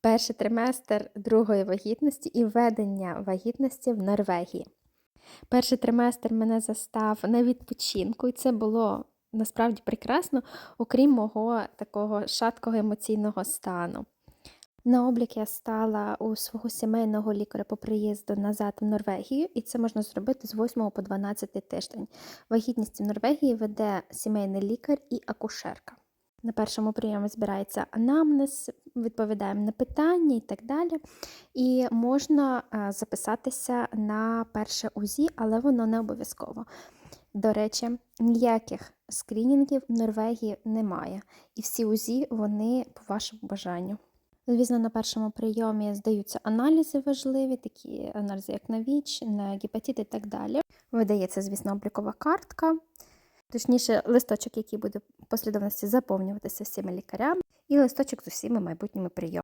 перший триместр другої вагітності і ведення вагітності в Норвегії. Перший триместр мене застав на відпочинку, і це було насправді прекрасно, окрім мого такого шаткого емоційного стану. На облік я стала у свого сімейного лікаря по приїзду назад в Норвегію, і це можна зробити з 8 по 12 тиждень. Вагітність в Норвегії веде сімейний лікар і акушерка. На першому прийомі збирається анамнез, відповідаємо на питання і так далі. І можна е, записатися на перше УЗІ, але воно не обов'язково. До речі, ніяких скрінінгів в Норвегії немає. І всі УЗІ вони по вашому бажанню. Звісно, на першому прийомі здаються аналізи важливі, такі аналізи, як на ВІЧ, на гепатит і так далі. Видається, звісно, облікова картка, точніше, листочок, який буде в послідовності заповнюватися всіма лікарями, і листочок з усіма майбутніми прийомами.